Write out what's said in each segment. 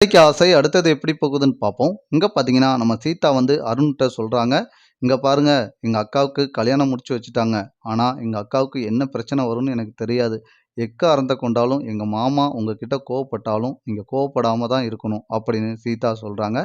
கதைக்கு ஆசை அடுத்தது எப்படி போகுதுன்னு பார்ப்போம். இங்கே பார்த்தீங்கன்னா நம்ம சீதா வந்து அருண்கிட்ட சொல்கிறாங்க இங்கே பாருங்கள் எங்கள் அக்காவுக்கு கல்யாணம் முடிச்சு வச்சுட்டாங்க. ஆனால் எங்கள் அக்காவுக்கு என்ன பிரச்சனை வரும்னு எனக்கு தெரியாது. எக்காரணத்தை கொண்டாலும் எங்கள் மாமா உங்ககிட்ட கோவப்பட்டாலும் நீங்கள் கோவப்படாமல் தான் இருக்கணும் அப்படின்னு சீதா சொல்கிறாங்க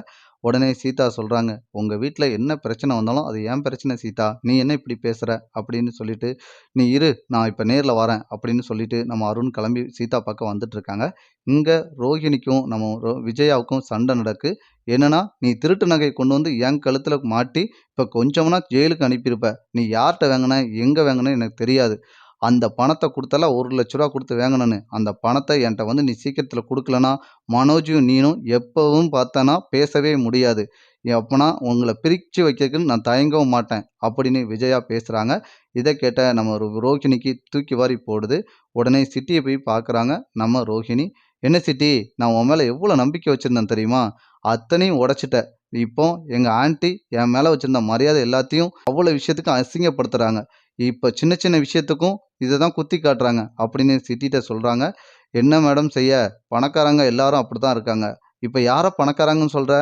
உடனே சீதா சொல்கிறாங்க உங்கள் வீட்டில் என்ன பிரச்சனை வந்தாலும் அது ஏன் பிரச்சனை சீதா? நீ என்ன இப்படி பேசுகிற அப்படின்னு சொல்லிட்டு நீ இரு நான் இப்போ நேரில் வரேன் அப்படின்னு சொல்லிட்டு நம்ம அருண் கிளம்பி சீதா பக்கம் வந்துட்டு இருக்காங்க. இங்கே ரோஹிணிக்கும் நம்ம ரோ விஜயாவுக்கும் சண்டை நடக்கு. என்னன்னா நீ திருட்டு நகை கொண்டு வந்து என் கழுத்தில் மாட்டி இப்போ கொஞ்சம்னா ஜெயிலுக்கு அனுப்பியிருப்ப. நீ யார்கிட்ட வாங்கின எங்கே வாங்கின எனக்கு தெரியாது. அந்த பணத்தை கொடுத்தால ஒரு லட்ச ரூபா கொடுத்து வாங்கினேன்னு. அந்த பணத்தை என்கிட்ட வந்து நீ சீக்கிரத்தில் கொடுக்கலனா மனோஜும் நீனும் எப்பவும் பார்த்தனா பேசவே முடியாது. அப்போனா உங்களை பிரித்து வைக்கிறதுக்கு நான் தயங்கவும் மாட்டேன் அப்படின்னு விஜயா பேசுகிறாங்க இதை கேட்ட நம்ம ரோ- ரோஹிணிக்கு தூக்கி வாரி போடுது. உடனே சிட்டியை போய் பார்க்குறாங்க நம்ம ரோஹிணி என்ன சிட்டி? நான் உன் மேலே எவ்வளோ நம்பிக்கை வச்சுருந்தேன் தெரியுமா? அத்தனையும் உடைச்சிட்ட. இப்போ எங்கள் ஆண்டி என் மேலே வச்சுருந்த மரியாதை எல்லாத்தையும் அவ்வளோ விஷயத்துக்கும் அசிங்கப்படுத்துகிறாங்க இப்போ சின்ன சின்ன விஷயத்துக்கும் இதை தான் குத்தி காட்டுறாங்க அப்படின்னு சிட்டிகிட்ட சொல்கிறாங்க என்ன மேடம் செய்ய? பணக்காரங்க எல்லாரும் அப்படி தான் இருக்காங்க. இப்போ யாரை பணக்காரங்கன்னு சொல்கிற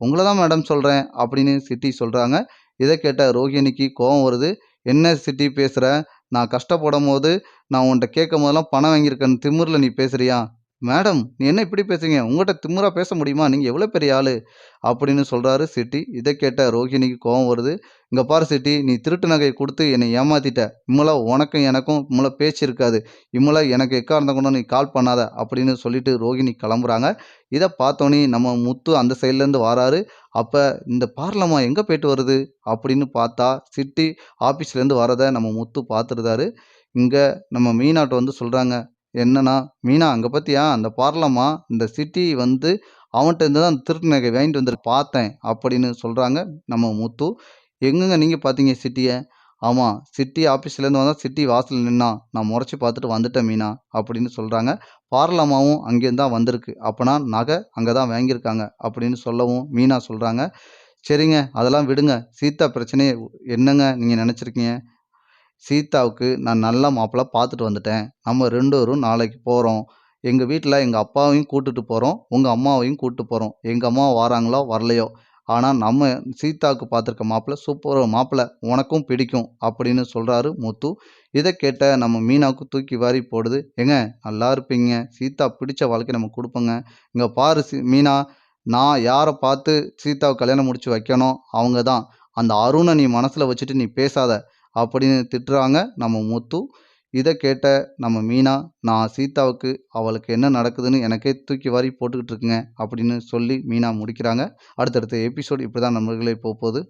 உங்களை தான் மேடம் சொல்கிறேன் அப்படின்னு சிட்டி சொல்கிறாங்க இதை கேட்ட ரோஹிணிக்கு கோபம் வருது. என்ன சிட்டி பேசுகிற நான் கஷ்டப்படும் போது நான் உன்கிட்ட கேட்கும் போதெல்லாம் பணம் வாங்கியிருக்கேன் திமிரில் நீ பேசுகிறியா மேடம் நீ என்ன இப்படி பேசுறீங்க? உங்கள்கிட்ட திமிரா பேச முடியுமா? நீங்கள் எவ்வளோ பெரிய ஆள்? அப்படின்னு சொல்கிறாரு சிட்டி. இதை கேட்ட ரோஹிணிக்கு கோபம் வருது. இங்கே பாரு சிட்டி நீ திருட்டு நகையை கொடுத்து என்னை ஏமாத்திட்ட. இம்மளா உனக்கும் எனக்கும் இம்மளா பேச்சு இருக்காது. இம்மளா எனக்கு எக்காரணம் கொண்டு நீ கால் பண்ணாத அப்படின்னு சொல்லிட்டு ரோஹிணி கிளம்புறாங்க. இதை பார்த்தோன்னே நம்ம முத்து அந்த சைட்லேருந்து வராரு. அப்போ இந்த பார்லமா எங்கே போயிட்டு வருது? அப்படின்னு பார்த்தா சிட்டி ஆஃபீஸ்லேருந்து வரதை நம்ம முத்து பார்த்துருந்தாரு. இங்கே நம்ம மீனாட்டை வந்து சொல்கிறாங்க என்னன்னா மீனா அங்கே பார்த்தியா அந்த பார்லமா? இந்த சிட்டி வந்து அவன்கிட்ட இருந்து தான் அந்த திருட்டு நகை வாங்கிட்டு வந்து பார்த்தேன் அப்படின்னு சொல்கிறாங்க நம்ம முத்து. எங்கங்க நீங்கள் பார்த்தீங்க சிட்டியை ஆமாம் சிட்டி ஆஃபீஸ்லேருந்து வந்தால் சிட்டி வாசல் நின்னா நான் முறைச்சி பார்த்துட்டு வந்துட்டேன் மீனா அப்படின்னு சொல்கிறாங்க பார்லமாவும் அங்கேருந்து தான் வந்திருக்கு. அப்போனா நகை அங்கே தான் வாங்கியிருக்காங்க அப்படின்னு சொல்லவும் மீனா சொல்கிறாங்க சரிங்க அதெல்லாம் விடுங்க. சீதா பிரச்சனையே என்னங்க நீங்கள் நினச்சிருக்கீங்க? சீதாவுக்கு நான் நல்ல மாப்பிள்ளை பார்த்துட்டு வந்துட்டேன். நம்ம ரெண்டு பேரும் நாளைக்கு போகிறோம் எங்கள் வீட்டில் எங்கள் அப்பாவையும் கூட்டுட்டு போகிறோம் உங்கள் அம்மாவையும் கூப்பிட்டு போகிறோம் எங்கள் அம்மா வராங்களோ வரலையோ. ஆனால் நம்ம சீதாவுக்கு பார்த்துருக்க மாப்பிள்ளை சூப்பர் மாப்பிள்ளை உனக்கும் பிடிக்கும் அப்படின்னு சொல்கிறாரு முத்து. இதை கேட்ட நம்ம மீனாவுக்கு தூக்கி வாரி போடுது. ஏங்க நல்லா இருப்பீங்க. சீதா பிடிச்ச வாழ்க்கை நம்ம கொடுப்போங்க. இங்கே பாரு சி மீனா. நான் யாரை பார்த்து சீதாவை கல்யாணம் முடிச்சு வைக்கணும்? அவங்க தான் அந்த அருணை நீ மனசில் வச்சுட்டு நீ பேசாத. அப்படின்னு திட்டுறாங்க. நம்ம முத்து. இதை கேட்ட நம்ம மீனா நான் சீதாவுக்கு அவளுக்கு என்ன நடக்குதுன்னு எனக்கே தூக்கி வாரி போட்டுக்கிட்டு இருக்குங்க அப்படின்னு சொல்லி மீனா முடிக்கிறாங்க. அடுத்தடுத்த எபிசோடு இப்படி தான் நண்பர்களே போக போகுது